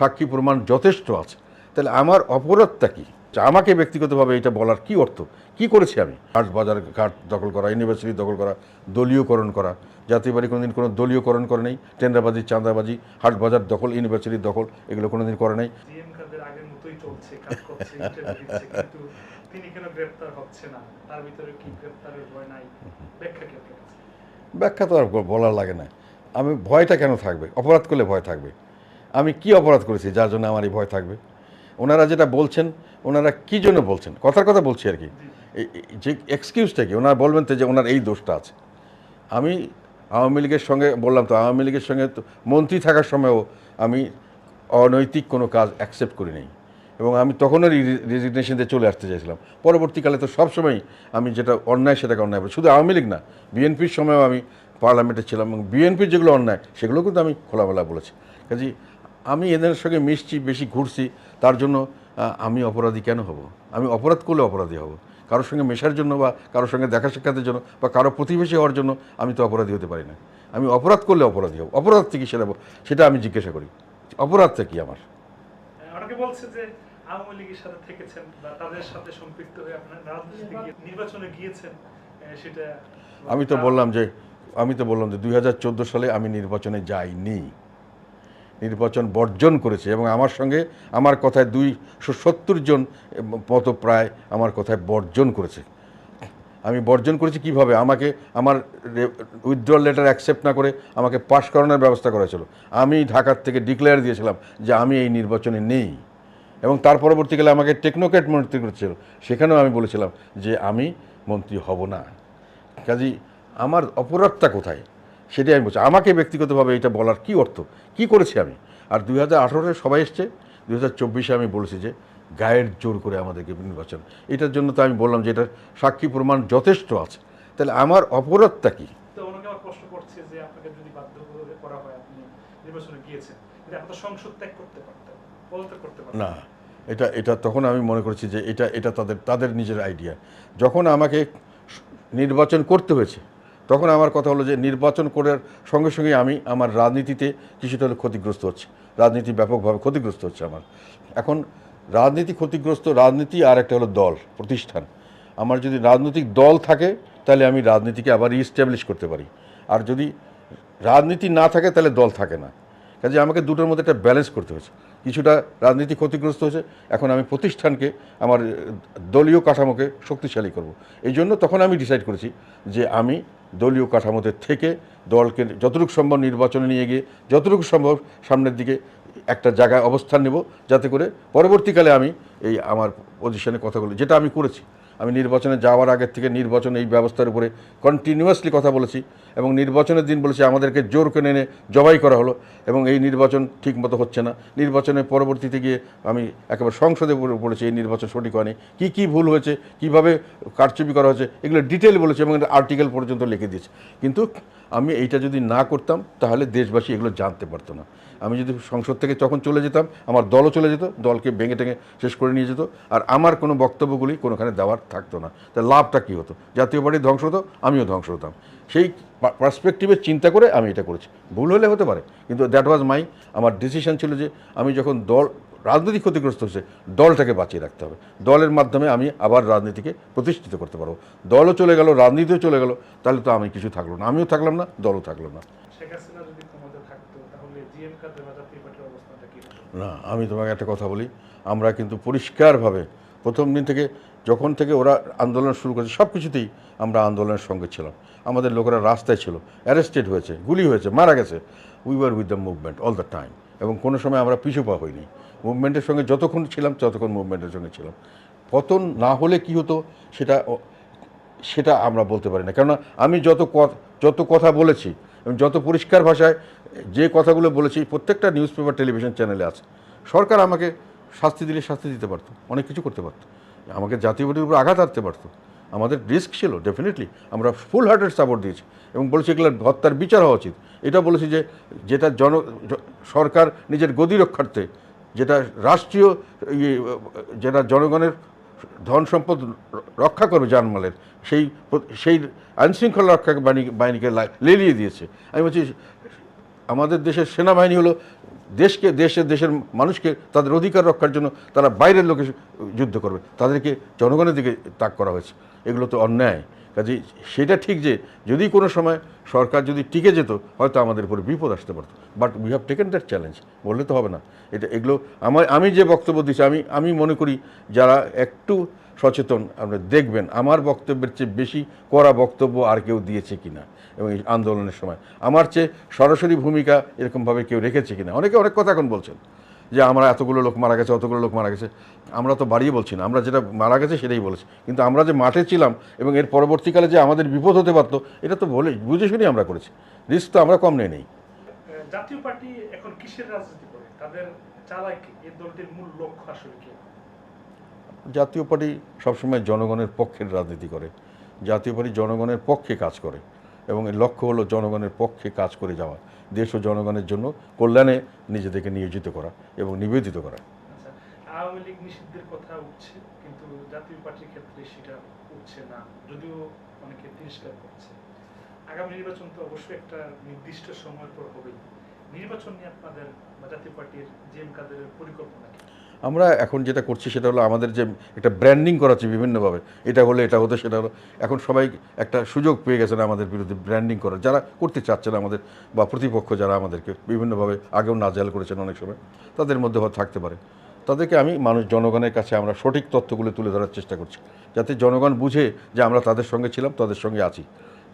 সাক্ষী প্রমাণ যথেষ্ট আছে। তাহলে আমার অপরাধটা কি? যে আমাকে ব্যক্তিগতভাবে এটা বলার কি অর্থ? কি করেছি আমি? হাট বাজার ঘাট দখল করা ইউনিভার্সিটি দখল করা দলীয়করণ করা। জাতীয় বাড়ি কোনোদিন কোনো দলীয়করণ করে নেই। টেন্ডারবাজি চাঁদাবাজি হাট বাজার দখল ইউনিভার্সিটির দখল এগুলো কোনোদিন করে নেই? ব্যাখ্যা তো আর বলার লাগে না। আমি ভয়টা কেন থাকবে? অপরাধ করলে ভয় থাকবে। আমি কি অপরাধ করেছি যার জন্য আমার এই ভয় থাকবে? ওনারা যেটা বলছেন, ওনারা কি জন্য বলছেন? কথার কথা বলছি আর কি। যে এক্সকিউজটা কি? ওনারা বলবেন তো যে ওনার এই দোষটা আছে। আমি আওয়ামী লীগের সঙ্গে বললাম তো, আওয়ামী লীগের সঙ্গে তো মন্ত্রী থাকার সময়ও আমি অনৈতিক কোনো কাজ অ্যাকসেপ্ট করি নাই। এবং আমি তখনও রেজিগনেশন দিয়ে চলে আসতে চাইছিলাম। পরবর্তীকালে তো সবসময় আমি যেটা অন্যায় সেটাকে অন্যায় বলি। শুধু আওয়ামী লীগ না বিএনপির সময়ও আমি পার্লামেন্টে ছিলাম এবং বিএনপির যেগুলো অন্যায়, সেগুলো কিন্তু আমি খোলামেলা বলেছি। কাজে আমি এদের সঙ্গে মিশছি বেশি ঘুরছি তার জন্য আমি অপরাধী কেন হব? আমি অপরাধ করলে অপরাধী হব। কারোর সঙ্গে মেশার জন্য বা কারোর সঙ্গে দেখা সাক্ষাতের জন্য বা কারও প্রতিবেশী হওয়ার জন্য আমি তো অপরাধী হতে পারি না। আমি অপরাধ করলে অপরাধী হব। অপরাধ থেকে সেটা সেটা আমি জিজ্ঞাসা করি। অপরাধটা কি আমার? অনেকে বলছে যে আওয়ামী লীগের সাথে থেকেছেন বা তাদের সাথে সম্পৃক্ত হয়ে আপনার গিয়ে- নির্বাচনে গিয়েছেন সেটা আমি তো বললাম যে আমি তো বললাম যে দুই হাজার চোদ্দ সালে আমি নির্বাচনে যাইনি। নির্বাচন বর্জন করেছে এবং আমার সঙ্গে আমার কথায় দুইশো সত্তর জন মতো প্রায় আমার কথায় বর্জন করেছে। আমি বর্জন করেছি কীভাবে? আমাকে আমার উইথড্রল লেটার অ্যাকসেপ্ট না করে আমাকে পাশ করানোর ব্যবস্থা করা ছিল আমি ঢাকার থেকে ডিক্লেয়ার দিয়েছিলাম যে আমি এই নির্বাচনে নেই। এবং তার পরবর্তীকালে আমাকে টেকনোক্যাট মন্ত্রী করেছিল। সেখানেও আমি বলেছিলাম যে আমি মন্ত্রী হব না। কাজী আমার অপরাধটা কোথায়? সেটাই আমি বলছি। আমাকে ব্যক্তিগতভাবে এটা বলার কি অর্থ? কি করেছি আমি? আর দুই হাজার আঠারোতে সবাই এসছে দুই হাজার চব্বিশে আমি বলেছি যে গায়ের জোর করে আমাদেরকে নির্বাচন। এটার জন্য তো আমি বললাম যে এটার সাক্ষী প্রমাণ যথেষ্ট আছে। তাহলে আমার অপরাধটা কি? না এটা এটা তখন আমি মনে করেছি যে এটা এটা তাদের তাদের নিজের আইডিয়া যখন আমাকে নির্বাচন করতে হয়েছে তখন আমার কথা হলো যে নির্বাচন করার সঙ্গে সঙ্গে আমি আমার রাজনীতিতে কিছুটা হলে ক্ষতিগ্রস্ত হচ্ছে। রাজনীতি ব্যাপকভাবে ক্ষতিগ্রস্ত হচ্ছে আমার। এখন রাজনীতি ক্ষতিগ্রস্ত রাজনীতি আর একটা হলো দল, প্রতিষ্ঠান। আমার যদি রাজনৈতিক দল থাকে, তাহলে আমি রাজনীতিকে আবার রিস্টাবলিশ করতে পারি। আর যদি রাজনীতি না থাকে, তাহলে দল থাকে না। কাজে আমাকে দুটোর মধ্যে একটা ব্যালেন্স করতে হয়েছে। কিছুটা রাজনীতি ক্ষতিগ্রস্ত হয়েছে, এখন আমি প্রতিষ্ঠানকে, আমার দলীয় কাঠামোকে শক্তিশালী করব। এই জন্য তখন আমি ডিসাইড করেছি যে আমি দলীয় কাঠামোতে থেকে দলকে যতটুকু সম্ভব নির্বাচনে নিয়ে গিয়ে, যতটুকু সম্ভব সামনের দিকে একটা জায়গায় অবস্থান নেব, যাতে করে পরবর্তীকালে আমি এই আমার পজিশনে কথা বলি, যেটা আমি করেছি। আমি নির্বাচনে যাওয়ার আগের থেকে নির্বাচন এই ব্যবস্থার উপরে কন্টিনিউয়াসলি কথা বলেছি এবং নির্বাচনের দিন বলেছি, আমাদেরকে জোর করে এনে জবাই করা হলো এবং এই নির্বাচন ঠিক মতো হচ্ছে না। নির্বাচনের পরবর্তীতে গিয়ে আমি একেবারে সংসদে বলে- বলেছি এই নির্বাচন সঠিক হয়নি। কী কী ভুল হয়েছে, কীভাবে কারচুপি করা হয়েছে, এগুলো ডিটেল বলেছি এবং আর্টিকেল পর্যন্ত লিখে দিয়েছি। কিন্তু আমি এইটা যদি না করতাম, তাহলে দেশবাসী এগুলো জানতে পারতো না। আমি যদি সংসদ থেকে তখন চলে যেতাম, আমার দলও চলে যেত, দলকে ভেঙে টেঙে শেষ করে নিয়ে যেত, আর আমার কোনো বক্তব্যগুলি কোনোখানে দেওয়ার থাকতো না। তা লাভটা কী হতো? জাতীয় পার্টি ধ্বংস হতো, আমিও ধ্বংস হতাম। সেই পার্সপেক্টিভে চিন্তা করে আমি এটা করেছি। ভুল হলে হতে পারে, কিন্তু দ্যাট ওয়াজ মাই আমার ডিসিশন ছিল যে আমি যখন দল রাজনীতি ক্ষতিগ্রস্ত হচ্ছে দলটাকে বাঁচিয়ে রাখতে হবে। দলের মাধ্যমে আমি আবার রাজনীতিকে প্রতিষ্ঠিত করতে পারব। দলও চলে গেল, রাজনীতিও চলে গেল, তাহলে তো আমি কিছু থাকল না। আমিও থাকলাম না, দলও থাকল না। না, আমি তোমাকে একটা কথা বলি। আমরা কিন্তু পরিষ্কারভাবে প্রথম দিন থেকে যখন থেকে ওরা আন্দোলন শুরু করেছে, সব কিছুতেই আমরা আন্দোলনের সঙ্গে ছিলাম। আমাদের লোকেরা রাস্তায় ছিল, অ্যারেস্টেড হয়েছে, গুলি হয়েছে, মারা গেছে। We were with the movement all the time এবং কোনো সময় আমরা পিছু পা হইনি। মুভমেন্টের সঙ্গে যতক্ষণ ছিলাম, ততক্ষণ মুভমেন্টের সঙ্গে ছিলাম। পতন না হলে কি হতো, সেটা সেটা আমরা বলতে পারি না। কেননা আমি যত যত কথা বলেছি এবং যত পরিষ্কার ভাষায় যে কথাগুলো বলেছি প্রত্যেকটা নিউজ পেপার টেলিভিশন চ্যানেলে আছে। সরকার আমাকে শাস্তি দিলে শাস্তি দিতে পারতো অনেক কিছু করতে পারতো। আমাকে জাতীয় পার্টির উপর আঘাত আনতে পারতো। আমাদের রিস্ক ছিল ডেফিনেটলি আমরা ফুল হার্টেড সাপোর্ট দিয়েছি এবং বলেছি এগুলো হত্যার বিচার হওয়া উচিত। এটা বলেছি যে যেটা জন সরকার নিজের গদি রক্ষার্থে যেটা রাষ্ট্রীয় ইয়ে, যেটা জনগণের ধন সম্পদ রক্ষা করবে জানমালের। সেই সেই আইনশৃঙ্খলা রক্ষা বাহিনী বাহিনীকে লেলিয়ে দিয়েছে। আমি বলছি, আমাদের দেশের সেনাবাহিনী হলো দেশকে, দেশের দেশের মানুষকে তাদের অধিকার রক্ষার জন্য তারা বাইরের লোকে যুদ্ধ করবে। তাদেরকে জনগণের দিকে তাক করা হয়েছে। এগুলো তো অন্যায়। কাজে সেটা ঠিক যে যদি কোনো সময় সরকার যদি টিকে যেত, হয়তো আমাদের উপরে বিপদ আসতে পারতো। But we have taken that challenge বললে তো হবে না। এটা এগুলো আমার, আমি যে বক্তব্য দিচ্ছি আমি আমি মনে করি যারা একটু সচেতন আপনি দেখবেন, আমার বক্তব্যের চেয়ে বেশি করা বক্তব্য আর কেউ দিয়েছে কিনা এবং এই আন্দোলনের সময়। আমার চেয়ে সরাসরি ভূমিকা এরকমভাবে কেউ রেখেছে কিনা। অনেকে অনেক কথা এখন বলছেন। যে আমরা এতগুলো লোক মারা গেছে অতগুলো লোক মারা গেছে। আমরা তো বাড়িয়ে বলছি না আমরা যেটা মারা গেছে সেটাই বলেছি। কিন্তু আমরা যে মাঠে ছিলাম এবং এর পরবর্তীকালে যে আমাদের বিপদ হতে পারতো এটা তো বলে বুঝে শুনেই আমরা করেছি। রিস্ক তো আমরা কম নিয়ে নেই। জাতীয় পার্টি এখন কিসের রাজনীতি করে? তাদের এই দলটির মূল লক্ষ্য আসলে কি? জাতীয় পার্টি সবসময় জনগণের পক্ষের রাজনীতি করে। জাতীয় পার্টি জনগণের পক্ষে কাজ করে। এবং এর লক্ষ্য হলো জনগণের পক্ষে কাজ করে যাওয়া। দেশ ও জনগণের জন্য কল্যাণে নিজেদেরকে নিয়োজিত করা এবং নিবেদিত করা। আচ্ছা আওয়ামী লীগ নিষিদ্ধের কথা উঠছে, কিন্তু জাতীয় পার্টির ক্ষেত্রে সেটা উঠছে না, যদিও আগামী নির্বাচন তো একটা নির্দিষ্ট সময়ের পর হবেই। নির্বাচন নিয়ে আপনাদের বা জাতীয় পার্টির জিএম কাদের পরিকল্পনা আমরা এখন যেটা করছি সেটা হলো আমাদের যে একটা ব্র্যান্ডিং করাচ্ছি বিভিন্নভাবে। এটা হলে এটা হতো, সেটা হলো, এখন সবাই একটা সুযোগ পেয়ে গেছেন আমাদের বিরুদ্ধে ব্র্যান্ডিং করার। যারা করতে চাচ্ছেন আমাদের বা প্রতিপক্ষ যারা আমাদেরকে বিভিন্নভাবে আগেও নাজেহাল করেছেন অনেক সময়, তাদের মধ্যে থাকতে পারে। তাদেরকে আমি মানুষ জনগণের কাছে আমরা সঠিক তথ্যগুলো তুলে ধরার চেষ্টা করছি। যাতে জনগণ বুঝে যে আমরা তাদের সঙ্গে ছিলাম, তাদের সঙ্গে আছি।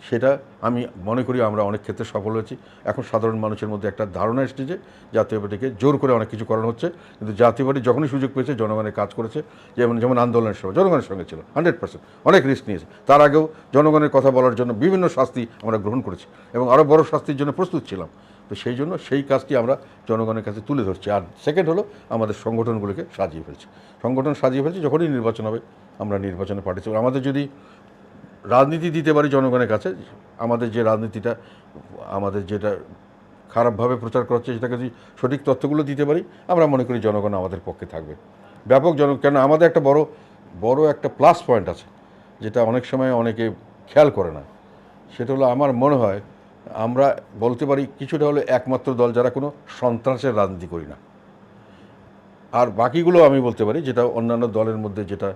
সেটা আমি মনে করি আমরা অনেক ক্ষেত্রে সফল হয়েছি। এখন সাধারণ মানুষের মধ্যে একটা ধারণা এসেছে যে জাতীয় পার্টিকে জোর করে অনেক কিছু করানো হচ্ছে। কিন্তু জাতীয় পার্টি যখনই সুযোগ পেয়েছে, জনগণের কাজ করেছে। যেমন যেমন আন্দোলনের সময়, জনগণের সঙ্গে ছিল, হান্ড্রেড পার্সেন্ট। অনেক রিস্ক নিয়েছে। তার আগেও জনগণের কথা বলার জন্য বিভিন্ন শাস্তি আমরা গ্রহণ করেছি এবং আরও বড় শাস্তির জন্য প্রস্তুত ছিলাম। তো সেই জন্য সেই কাজটি আমরা জনগণের কাছে তুলে ধরছি। আর সেকেন্ড হলো আমাদের সংগঠনগুলোকে সাজিয়ে ফেলছি। সংগঠন সাজিয়ে ফেলছি, যখনই নির্বাচন হবে, আমরা নির্বাচনে পার্টিসিপেট আমাদের যদি রাজনীতি দিতে পারি জনগণের কাছে, আমাদের যে রাজনীতিটা, আমাদের যেটা খারাপভাবে প্রচার করা হচ্ছে সেটাকে যদি সঠিক তথ্যগুলো দিতে পারি, আমরা মনে করি জনগণ আমাদের পক্ষে থাকবে। ব্যাপক জন, কেন আমাদের একটা বড় বড় একটা প্লাস পয়েন্ট আছে, যেটা অনেক সময় অনেকে খেয়াল করে না। সেটা হলো আমার মনে হয়, আমরা বলতে পারি কিছুটা হলো একমাত্র দল যারা কোনো সন্ত্রাসের রাজনীতি করি না। আর বাকিগুলো আমি বলতে পারি, যেটা অন্যান্য দলের মধ্যে যেটা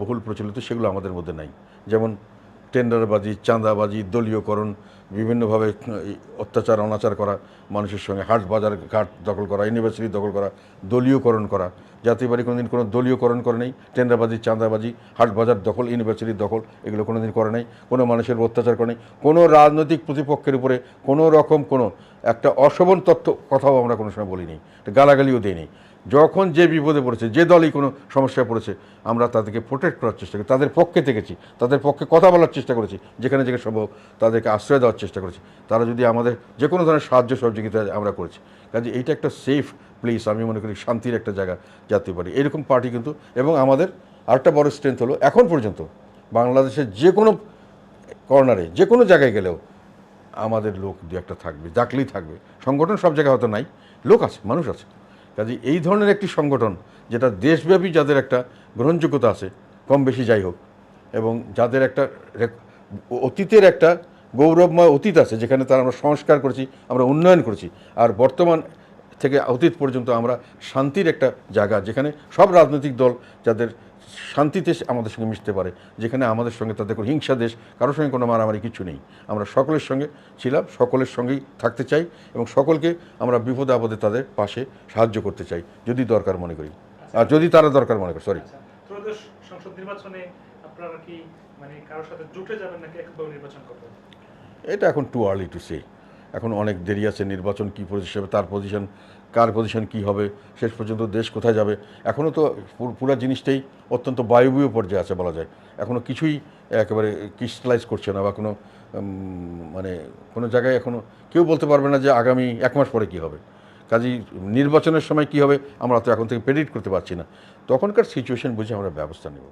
বহুল প্রচলিত, সেগুলো আমাদের মধ্যে নাই। যেমন টেন্ডারবাজি, চাঁদাবাজি, দলীয়করণ, বিভিন্নভাবে অত্যাচার, অনাচার করা, মানুষের সঙ্গে হাট বাজার ঘাট দখল করা, ইউনিভার্সিটি দখল করা, দলীয়করণ করা। জাতীয় বাড়ি কোনোদিন কোনো দলীয়করণ করে নেই, টেন্ডারবাজি, চাঁদাবাজি, হাট বাজার দখল ইউনিভার্সিটির দখল, এগুলো কোনোদিন করে নাই, কোনো মানুষের অত্যাচার করে নেই, কোনো রাজনৈতিক প্রতিপক্ষের উপরে কোনো রকম কোনো একটা অশোভন তথ্য কথাও আমরা কোনো সময় বলিনি, গালাগালিও দিইনি। যখন যে বিপদে পড়েছে, যে দলই কোনো সমস্যায় পড়েছে, আমরা তাদেরকে প্রোটেক্ট করার চেষ্টা করি। তাদের পক্ষে থেকেছি, তাদের পক্ষে কথা বলার চেষ্টা করেছি, যেখানে যেখানে সম্ভব তাদেরকে আশ্রয় দেওয়ার চেষ্টা করেছি। তারা যদি আমাদের যে কোনো ধরনের সাহায্য সহযোগিতা আমরা করেছি। কাজে এইটা একটা সেফ প্লেস আমি মনে করি শান্তির একটা জায়গা যাতে পারি এরকম পার্টি কিন্তু, এবং আমাদের আরেকটা বড় স্ট্রেংথ হলো, এখন পর্যন্ত বাংলাদেশের যে কোনো কর্নারে যে কোনো জায়গায় গেলেও আমাদের লোক দু একটা থাকবে ডাকলেই থাকবে। সংগঠন সব জায়গায় হয়তো নাই, লোক আছে, মানুষ আছে। কাজে এই ধরনের একটি সংগঠন, যেটা দেশব্যাপী যাদের একটা গ্রহণযোগ্যতা আছে, কম বেশি যাই হোক, এবং যাদের একটা অতীতের একটা গৌরবময় অতীত আছে, যেখানে তারা আমরা সংস্কার করেছি, আমরা উন্নয়ন করেছি, আর বর্তমান থেকে অতীত পর্যন্ত আমরা শান্তির একটা জায়গা, যেখানে সব রাজনৈতিক দল যাদের শান্তিতে আমাদের সঙ্গে মিশতে পারে যেখানে আমাদের সঙ্গে তাদের কোনো হিংসা দেশ কারোর সঙ্গে কোনো মারামারি কিছু নেই। আমরা সকলের সঙ্গে ছিলাম সকলের সঙ্গেই থাকতে চাই এবং সকলকে আমরা বিপদে আপদে তাদের পাশে সাহায্য করতে চাই যদি দরকার মনে করি। আর যদি তারা দরকার মনে করে সরি আচ্ছা ত্রয়োদশ সংসদ নির্বাচনে আপনারা কি মানে কারোর সাথে জুটে যাবেন নাকি একভাবে নির্বাচন করবেন? এটা এখন টু আর্লি টু সে এখন অনেক দেরি আছে নির্বাচন কী পজিশন হবে তার পজিশন কার পজিশন কী হবে, শেষ পর্যন্ত দেশ কোথায় যাবে। এখনও তো পুরা জিনিসটাই অত্যন্ত বায়বীয় পর্যায়ে আছে বলা যায়। এখনও কিছুই একেবারে ক্রিস্টালাইজ করছে না বা কোনো মানে কোনো জায়গায় এখনও কেউ বলতে পারবে না যে আগামী এক মাস পরে কী হবে। কাজেই নির্বাচনের সময় কী হবে, আমরা তো এখন থেকে প্রেডিক্ট করতে পারছি না। তখনকার সিচুয়েশন বুঝে আমরা ব্যবস্থা নেব।